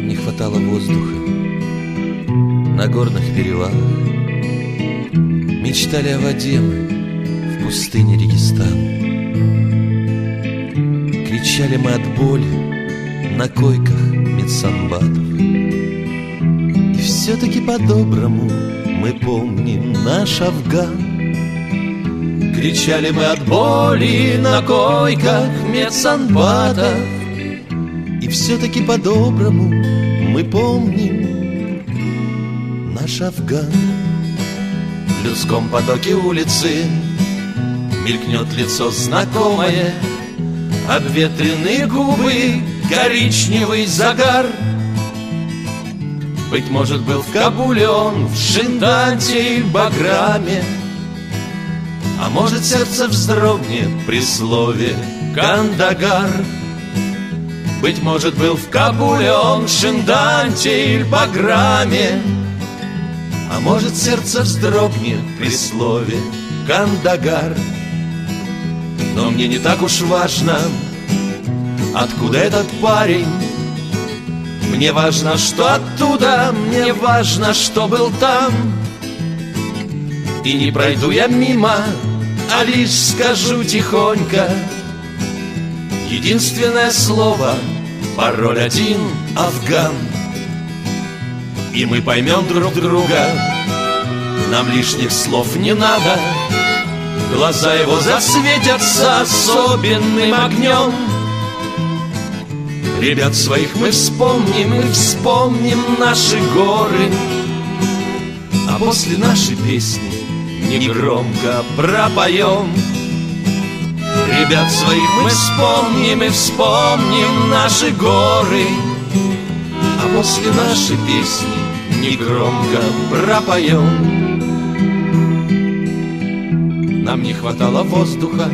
Нам не хватало воздуха на горных перевалах. Мечтали о воде мы в пустыне Регистан. Кричали мы от боли на койках медсанбатов. И все-таки по-доброму мы помним наш Афган. Кричали мы от боли на койках медсанбатов. Все-таки по-доброму мы помним наш Афган. В людском потоке улицы Мелькнет лицо знакомое Обветренные губы, коричневый загар. Быть может, был в Кабуле он В Шинданте и Баграме. А может, сердце вздрогнет при слове Кандагар Быть может, был в Кабуле он В Шинданте или Баграме. А может, сердце вздрогнет при слове Кандагар Но мне не так уж важно Откуда этот парень. Мне важно, что оттуда Мне важно, что был там. И не пройду я мимо А лишь скажу тихонько Единственное слово Пароль один Афган. И мы поймем друг друга Нам лишних слов не надо. Глаза его засветятся особенным огнем. Ребят своих мы вспомним и вспомним наши горы. А после нашей песни негромко пропоем Ребят своих мы вспомним и вспомним наши горы. А после нашей песни негромко пропоем. Нам не хватало воздуха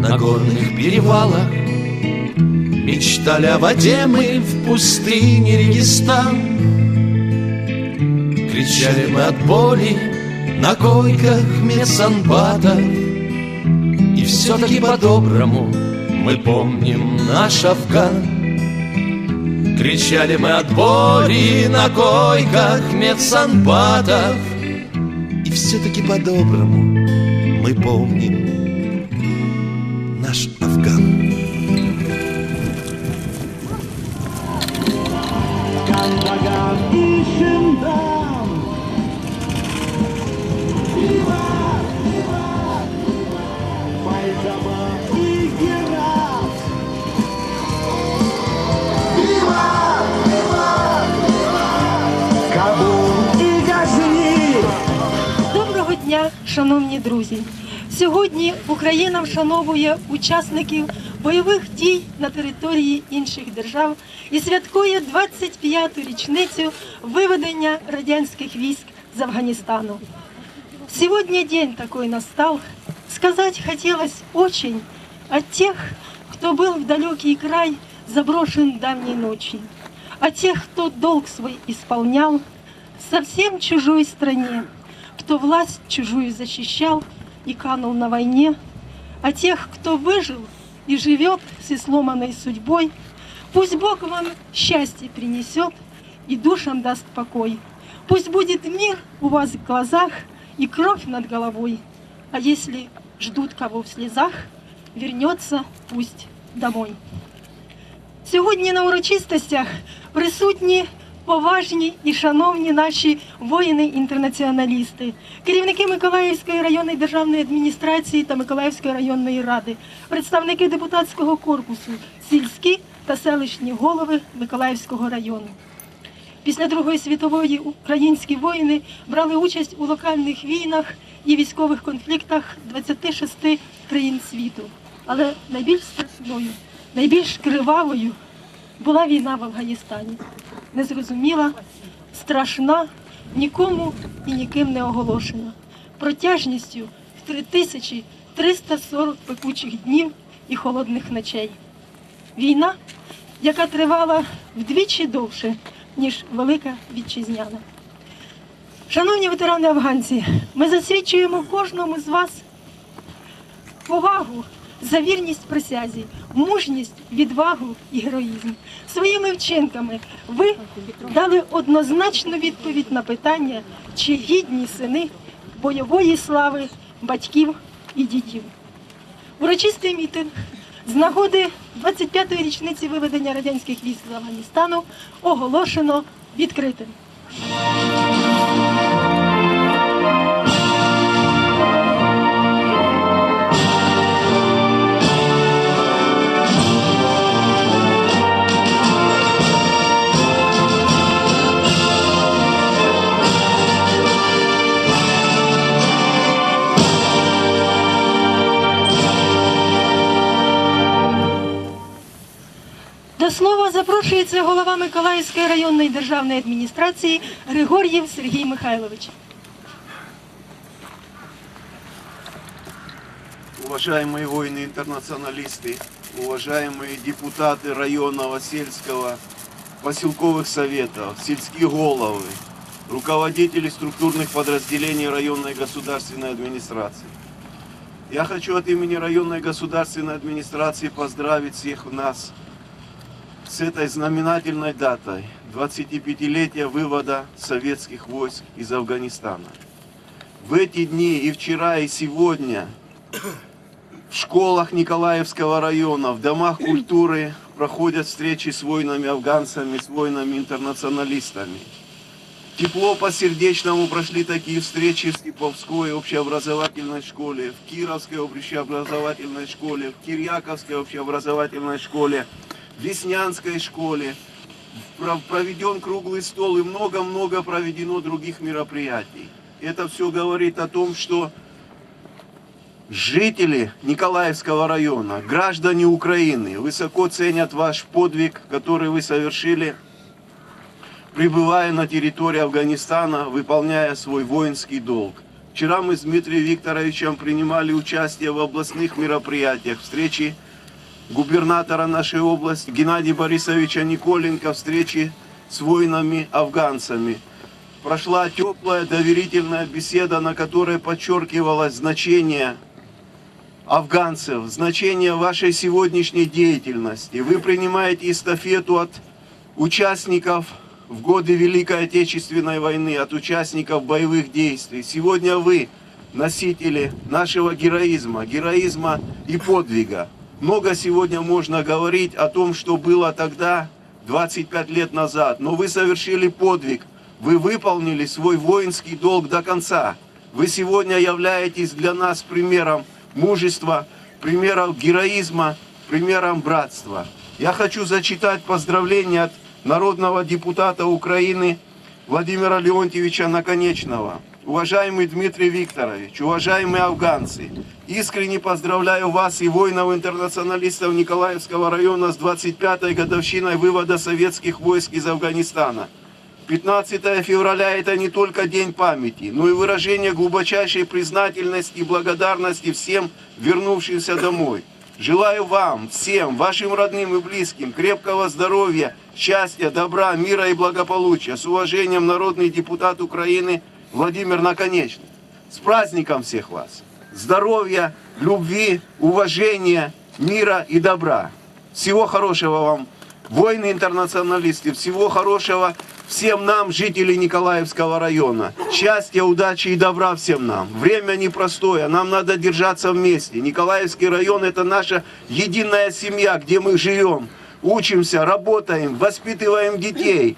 на горных перевалах. Мечтали о воде мы в пустыне Регистан. Кричали мы от боли на койках медсанбатов И все-таки по-доброму мы помним наш Афган. Кричали мы от боли на койках медсанбатов. И все-таки по-доброму мы помним наш Афган шановні друзі! Сьогодні Україна вшановує учасників бойових дій на території інших держав і святкує 25-ту річницю виведення радянських військ з Афганистану. Сегодня день такой настал. Сказать хотелось очень о тех, кто был в далекий край заброшен давней ночью, о тех, кто долг свой исполнял в совсем чужой стране, кто власть чужую защищал и канул на войне, о тех, кто выжил и живет с сломанной судьбой. Пусть Бог вам счастье принесет и душам даст покой. Пусть будет мир у вас в глазах и кровь над головой. А если ждут кого в слезах, вернется пусть домой. Сьогодні на урочистостях присутні поважні і шановні наші воїни-інтернаціоналісти, керівники Миколаївської районної державної адміністрації та Миколаївської районної ради, представники депутатського корпусу, сільські та селищні голови Миколаївського району. Після Другої світової українські воїни брали участь у локальних війнах і військових конфліктах 26 країн світу. Але найбільш страшною, найбільш кривавою була війна в Афганістані. Незрозуміла, страшна, нікому і ніким не оголошена. Протяжністю в 3340 пекучих днів і холодних ночей. Війна, яка тривала вдвічі довше, ніж Велика Вітчизняна. Шановні ветерани афганці, ми засвідчуємо кожному з вас повагу за вірність присязі, мужність, відвагу і героїзм. Своїми вчинками ви дали однозначну відповідь на питання, чи гідні сини бойової слави батьків і дітів. Урочистий мітинг з нагоди 25-ї річниці виведення радянських військ з Афганістану оголошено відкритим. слова запрошується голова Миколаївської районної державної адміністрації Григор'єв Сергій Михайлович. Уважаемые воины-интернационалисты, уважаемые депутаты районного, сельского, поселковых советов, сельские головы, руководители структурных подразделений районной государственной администрации. Я хочу от имени районной государственной администрации поздравить всех нас с этой знаменательной датой 25-летия вывода советских войск из Афганистана. В эти дни и вчера, и сегодня в школах Николаевского района, в домах культуры проходят встречи с воинами-афганцами, с воинами-интернационалистами. Тепло по-сердечному прошли такие встречи в Степовской общеобразовательной школе, в Кировской общеобразовательной школе, в Кирьяковской общеобразовательной школе, Веснянской школе. Про- Проведен круглый стол и много-много проведено других мероприятий. Это все говорит о том, что Жители Николаевского района, граждане Украины высоко ценят ваш подвиг, который вы совершили, пребывая на территории Афганистана, выполняя свой воинский долг. Вчера мы с Дмитрием Викторовичем принимали участие в областных мероприятиях, встречи губернатора нашей области Геннадия Борисовича Николенко, встречи с воинами-афганцами. Прошла теплая доверительная беседа, на которой подчеркивалось значение афганцев, значение вашей сегодняшней деятельности. Вы принимаете эстафету от участников в годы Великой Отечественной войны, от участников боевых действий. Сегодня вы носители нашего героизма, героизма и подвига. Много сегодня можно говорить о том, что было тогда, 25 лет назад, но вы совершили подвиг, вы выполнили свой воинский долг до конца. Вы сегодня являетесь для нас примером мужества, примером героизма, примером братства. Я хочу зачитать поздравления от народного депутата Украины Владимира Леонтьевича Наконечного. Уважаемый Дмитрий Викторович, уважаемые афганцы, искренне поздравляю вас и воинов-интернационалистов Николаевского района с 25-й годовщиной вывода советских войск из Афганистана. 15 февраля это не только день памяти, но и выражение глубочайшей признательности и благодарности всем вернувшимся домой. Желаю вам, всем, вашим родным и близким крепкого здоровья, счастья, добра, мира и благополучия. С уважением, народный депутат Украины Владимир Наконечный. С праздником всех вас! Здоровья, любви, уважения, мира и добра. Всего хорошего вам, воины-интернационалисты, всего хорошего всем нам, жители Николаевского района. Счастья, удачи и добра всем нам. Время непростое, нам надо держаться вместе. Николаевский район это наша единая семья, где мы живем, учимся, работаем, воспитываем детей,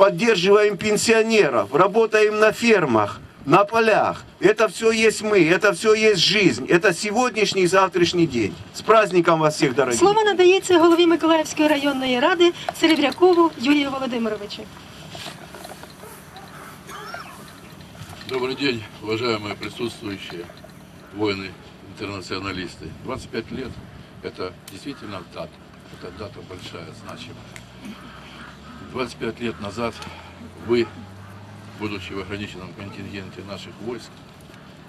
поддерживаем пенсионеров, работаем на фермах, на полях. Это все есть мы, это все есть жизнь. Это сегодняшний и завтрашний день. С праздником вас всех, дорогие! Слово надається голові Миколаївської районної ради Серебрякову Юрію Володимировичу. Добрый день, уважаемые присутствующие, воины-интернационалисты. 25 лет – это действительно дата. Это дата большая, значимая. 25 лет назад вы, будучи в ограниченном контингенте наших войск,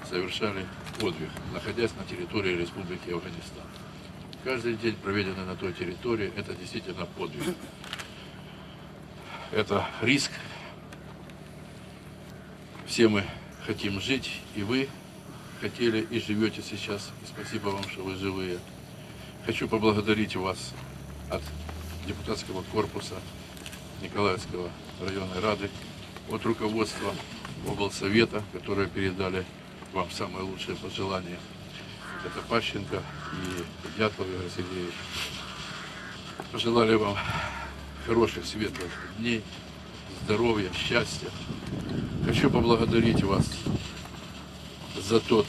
совершали подвиг, находясь на территории Республики Афганистан. Каждый день, проведенный на той территории, это действительно подвиг. Это риск, все мы хотим жить, и вы хотели и живете сейчас. И спасибо вам, что вы живые. Хочу поблагодарить вас от депутатского корпуса Николаевского районной рады, от руководства облсовета, которые передали вам самые лучшие пожелания. Это Пащенко и Дятлов Игорь Сергеевич. Пожелали вам хороших, светлых дней, здоровья, счастья. Хочу поблагодарить вас за тот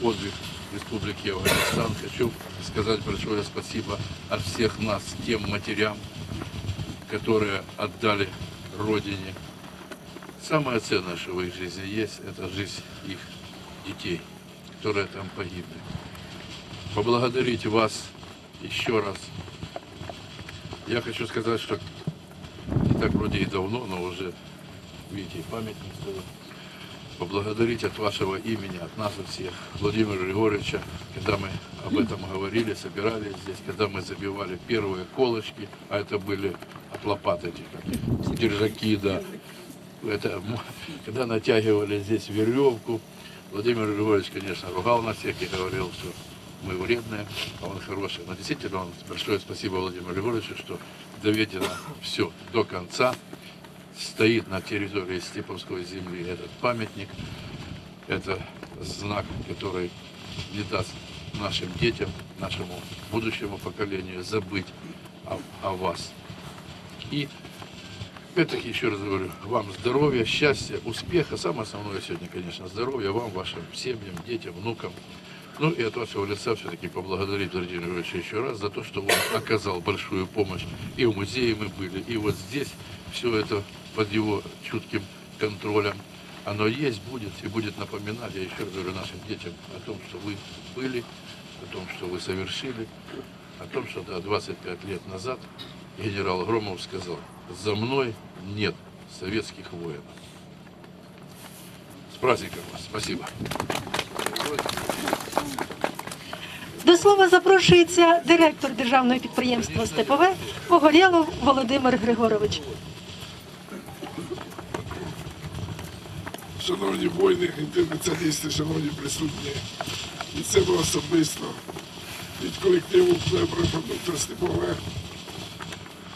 подвиг Республики Афганистан. Хочу сказать большое спасибо от всех нас тем матерям, которые отдали Родине. Самое ценное, что в их жизни есть, это жизнь их детей, которые там погибли. Поблагодарить вас еще раз. Я хочу сказать, что не так вроде и давно, но уже, видите, памятник стоит поблагодарить от вашего имени, от нас от всех, Владимира Григорьевича, когда мы об этом говорили, собирались здесь, когда мы забивали первые колышки, а это были от лопат этих, держаки, да. Это, когда натягивали здесь веревку, Владимир Григорьевич, конечно, ругал нас всех и говорил, что мы вредные, а он хороший. Но действительно, он, большое спасибо Владимиру Григорьевичу, что доведено все до конца стоит на территории Степовской земли этот памятник. Это знак, который не даст нашим детям, нашему будущему поколению забыть о, о вас. И опять-таки еще раз говорю, вам здоровья, счастья, успеха. Самое основное сегодня, конечно, здоровья вам, вашим семьям, детям, внукам. Ну и от вашего лица все-таки поблагодарить Владимира Григорьевича еще раз за то, что он оказал большую помощь. И в музее мы были, и вот здесь все это под его чутким контролем. Оно есть, будет и будет напоминать, я еще раз говорю, нашим детям о том, что вы были, о том, что вы совершили, о том, что да, 25 лет назад генерал Громов сказал, за мной нет советских воинов. С праздником вас. Спасибо. До слова запрошується директор державного підприємства Степове Погорєлов Володимир Григорович. Шановні воїни, інтернаціоналісти, шановні присутні, від себе особисто, від колективу продуктор Степове.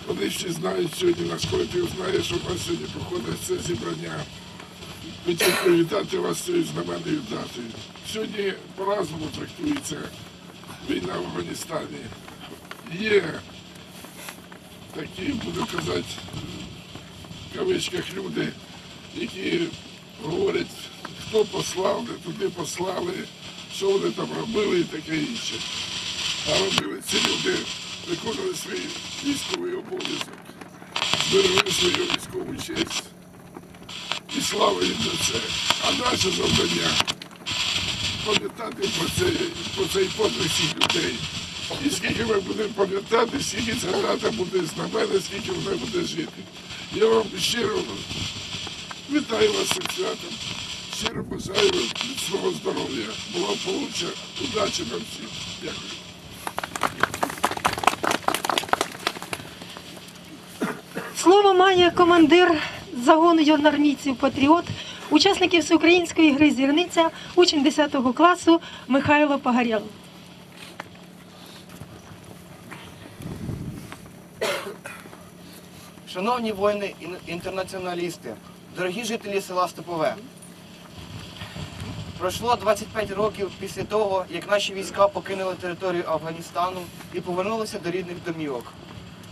Вони всі знають сьогодні, наш колектив знає, що у нас сьогодні проходить це зібрання. Хотів привітати вас цією знаменною датою. Сьогодні по-разному трактується війна в Афганістані. Є такі, буду казати, в кавичках люди, які говорять, хто послав, де туди послали, що вони там робили і таке інше. А робили ці люди, виконували свій військовий обов'язок, зберегли свою військову честь. І слава їм за це. А наше завдання пам'ятати про цей, про цей подвиг всіх людей. І скільки ми будемо пам'ятати, скільки ця дата буде з мене, скільки вона буде жити. Я вам щиро Вітаю вас з святом. Щиро бажаю міцного здоров'я, благополуччя, удачі нам всім. Дякую. Слово має командир загону юнармійців Патріот, учасників всеукраїнської гри Зірниця, учень 10 класу Михайло Погорєлов. Шановні воїни інтернаціоналісти, дорогі жителі села Степове. Пройшло 25 років після того, як наші війська покинули територію Афганістану і повернулися до рідних домівок.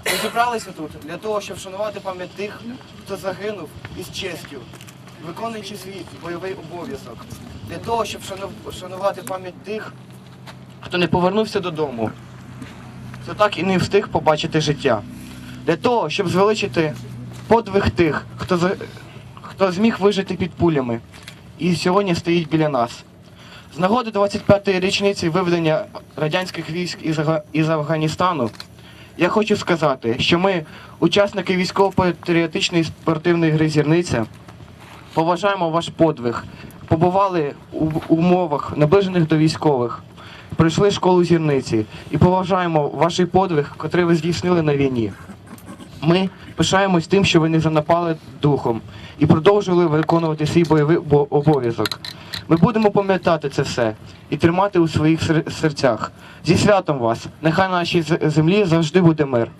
Ми зібралися тут для того, щоб вшанувати пам'ять тих, хто загинув із честю, виконуючи свій бойовий обов'язок, для того, щоб вшанувати пам'ять тих, хто не повернувся додому, хто так і не встиг побачити життя для того, щоб звеличити подвиг тих, хто, хто зміг вижити під пулями і сьогодні стоїть біля нас. З нагоди 25-ї річниці виведення радянських військ із Афганістану, я хочу сказати, що ми, учасники військово-патріотичної спортивної гри Зірниця, поважаємо ваш подвиг, побували в умовах, наближених до військових, пройшли школу зірниці і поважаємо ваш подвиг, котрий ви здійснили на війні. Ми пишаємось тим, що ви не занапали духом і продовжили виконувати свій бойовий обов'язок. Ми будемо пам'ятати це все і тримати у своїх серцях. Зі святом вас! Нехай на нашій землі завжди буде мир.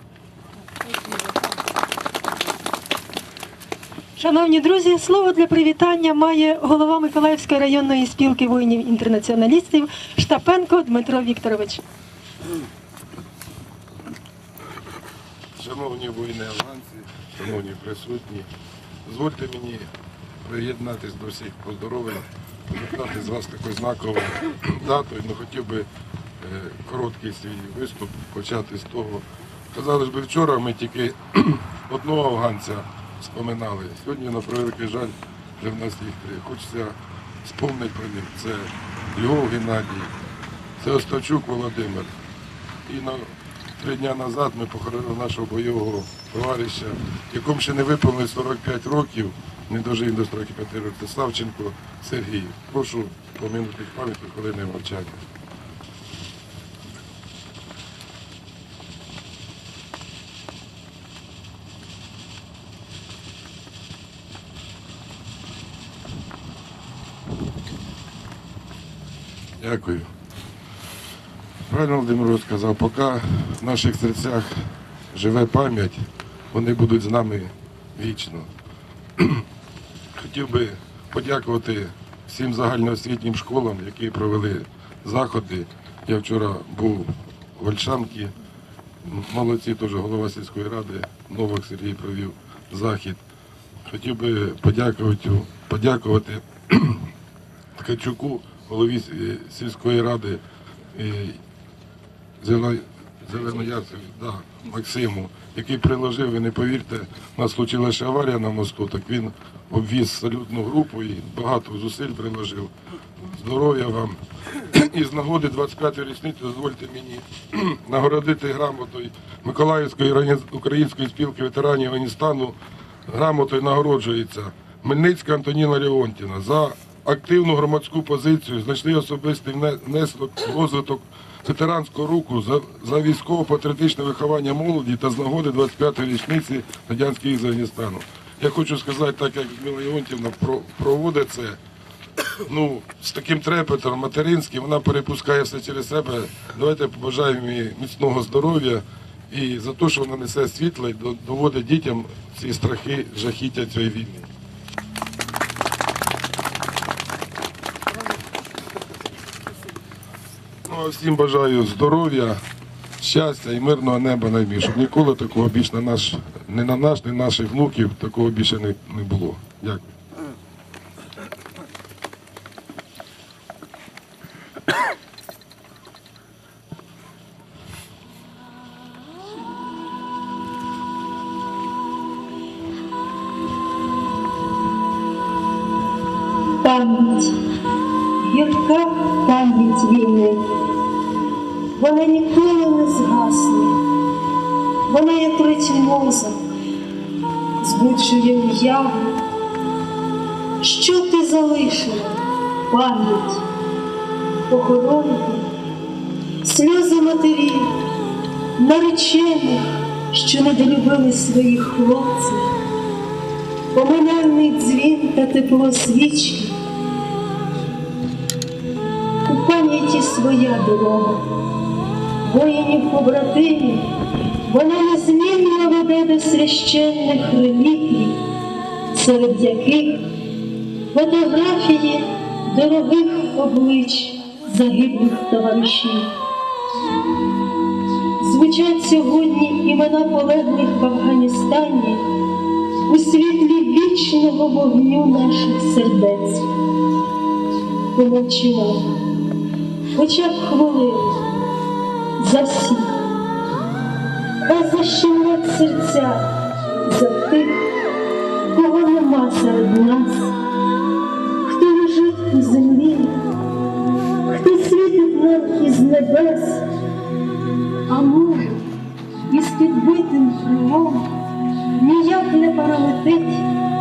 Шановні друзі, слово для привітання має голова Миколаївської районної спілки воїнів-інтернаціоналістів Штапенко Дмитро Вікторович. Шановні воїни афганці, шановні присутні, дозвольте мені приєднатись до всіх поздоровлень, привітати з вас такою знаковою датою. Ну, хотів би е, короткий свій виступ почати з того. Казали ж би вчора, ми тільки одного афганця споминали. Сьогодні, на превеликий жаль, вже в нас їх три. Хочеться спомнити про них. Це Львов Геннадій, це Остачук Володимир. І на три дні назад ми похоронили нашого бойового товариша, якому ще не виповнилось 45 років, не дожив до 45 років. Це Сергій. Прошу помінути їх пам'яті хвилини мовчання. Дякую. Правильно Володимир сказав, поки в наших серцях живе пам'ять, вони будуть з нами вічно. Хотів би подякувати всім загальноосвітнім школам, які провели заходи. Я вчора був в Ольшанці, молодці теж голова сільської ради, Новак Сергій провів захід. Хотів би подякувати, подякувати Ткачуку, голові сільської ради Зеленоярцеві, да, Максиму, який приложив, ви не повірте, у нас случилася аварія на мосту, так він обвіз салютну групу і багато зусиль приложив. Здоров'я вам. І з нагоди 25-ї річниці дозвольте мені нагородити грамотою Миколаївської української спілки ветеранів Афганістану. Грамотою нагороджується Мельницька Антоніна Леонтіна за активну громадську позицію, значний особистий вне- внесок розвиток ветеранського руху за, за військово-патріотичне виховання молоді та з нагоди 25-ї річниці радянських із Афганістану. Я хочу сказати, так як Людмила Леонтівна про- проводить це, ну, з таким трепетом материнським, вона перепускає все через себе. Давайте побажаємо їй міцного здоров'я і за те, що вона несе світло і доводить дітям ці страхи, жахіття цієї війни. Ну, всім бажаю здоров'я, щастя і мирного неба найбільше. Щоб ніколи такого більше на наш, не на наш, не на наших внуків, такого більше не, не було. Дякую. Матерів, наречених, що недолюбили своїх хлопців, поминальний дзвін та тепло свічки. У пам'яті своя дорога, воїнів побратимів, вона незмінно веде до священних реліквій, серед яких фотографії дорогих облич загиблих товаришів. Звучать сьогодні імена полеглих в Афганістані у світлі вічного вогню наших сердець. Помовчимо, хоча б хвилину за всіх, хай защемлять серця за тих, кого нема серед нас, хто лежить у землі, хто світить нам із небес, а може, із підбитим крилом ніяк не перелетить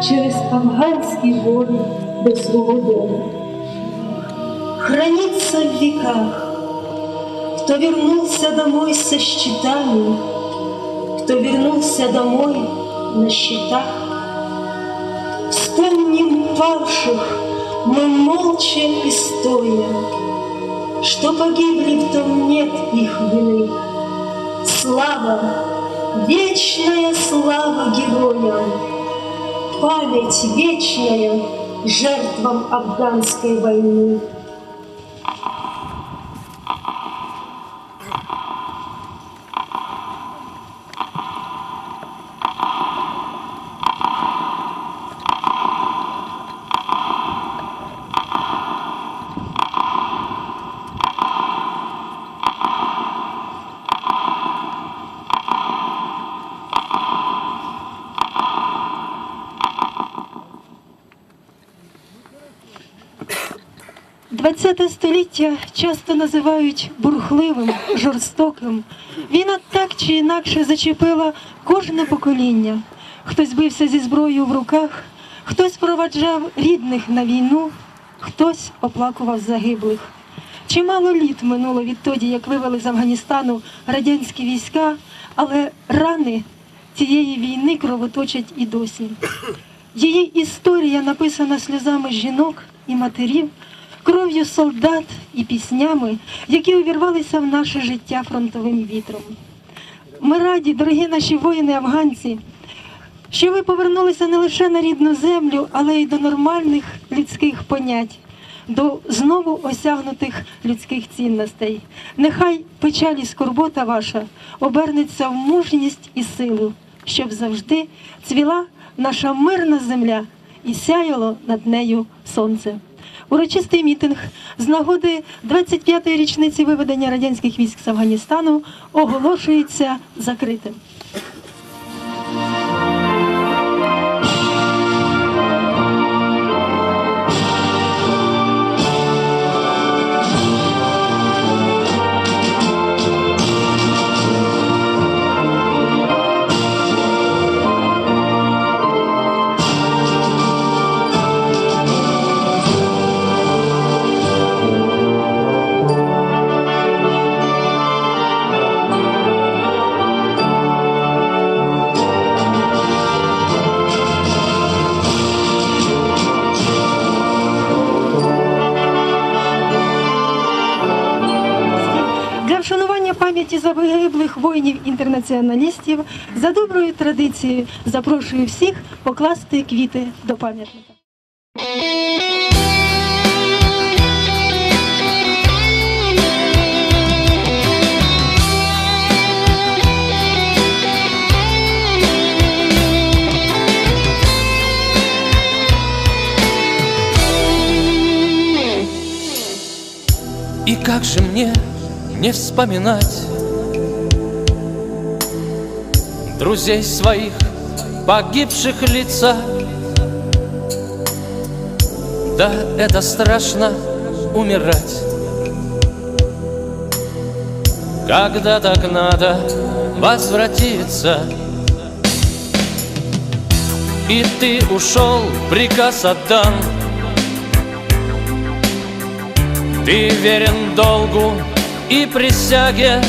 через афганські гори до свого дому. Хранится в веках, кто вернулся домой со счетами, кто вернулся домой на счетах. Вспомним павших мы молча и стоя, Что погибли, в том нет их вины. Слава, вечная слава героям, Память вечная жертвам афганской войны. ХХ століття часто називають бурхливим, жорстоким. Війна так чи інакше зачепила кожне покоління. Хтось бився зі зброєю в руках, хтось проваджав рідних на війну, хтось оплакував загиблих. Чимало літ минуло відтоді, як вивели з Афганістану радянські війська, але рани цієї війни кровоточать і досі. Її історія написана сльозами жінок і матерів, кров'ю солдат і піснями, які увірвалися в наше життя фронтовим вітром. Ми раді, дорогі наші воїни-афганці, що ви повернулися не лише на рідну землю, але й до нормальних людських понять, до знову осягнутих людських цінностей. Нехай печаль і скорбота ваша обернеться в мужність і силу, щоб завжди цвіла наша мирна земля і сяяло над нею сонце. Урочистий мітинг з нагоди 25-ї річниці виведення радянських військ з Афганістану оголошується закритим. Воїнів-інтернаціоналістів за доброю традицією запрошую всіх покласти квіти до пам'ятника. И как же мне не вспоминать Друзей своих, погибших лица. Да, это страшно умирать. Когда так надо возвратиться? И ты ушел, приказ отдан. Ты верен долгу и присяге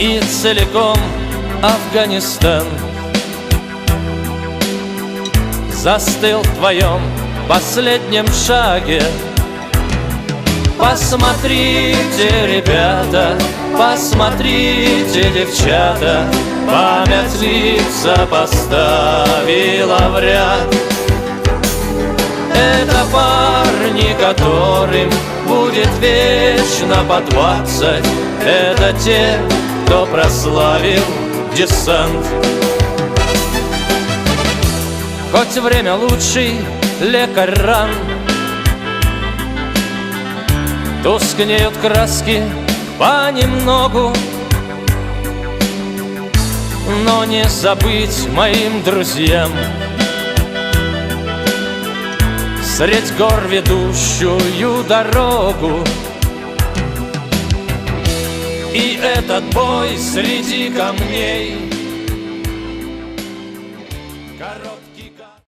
И целиком Афганистан. Застыл в твоем последнем шаге. Посмотрите, ребята, посмотрите, девчата. Память лица поставила в ряд. Это парни, которым будет вечно по двадцать. Это те, кто прославил десант. Хоть время лучший лекарь ран Тускнеют краски понемногу. Но не забыть моим друзьям. Средь гор ведущую дорогу И этот бой среди камней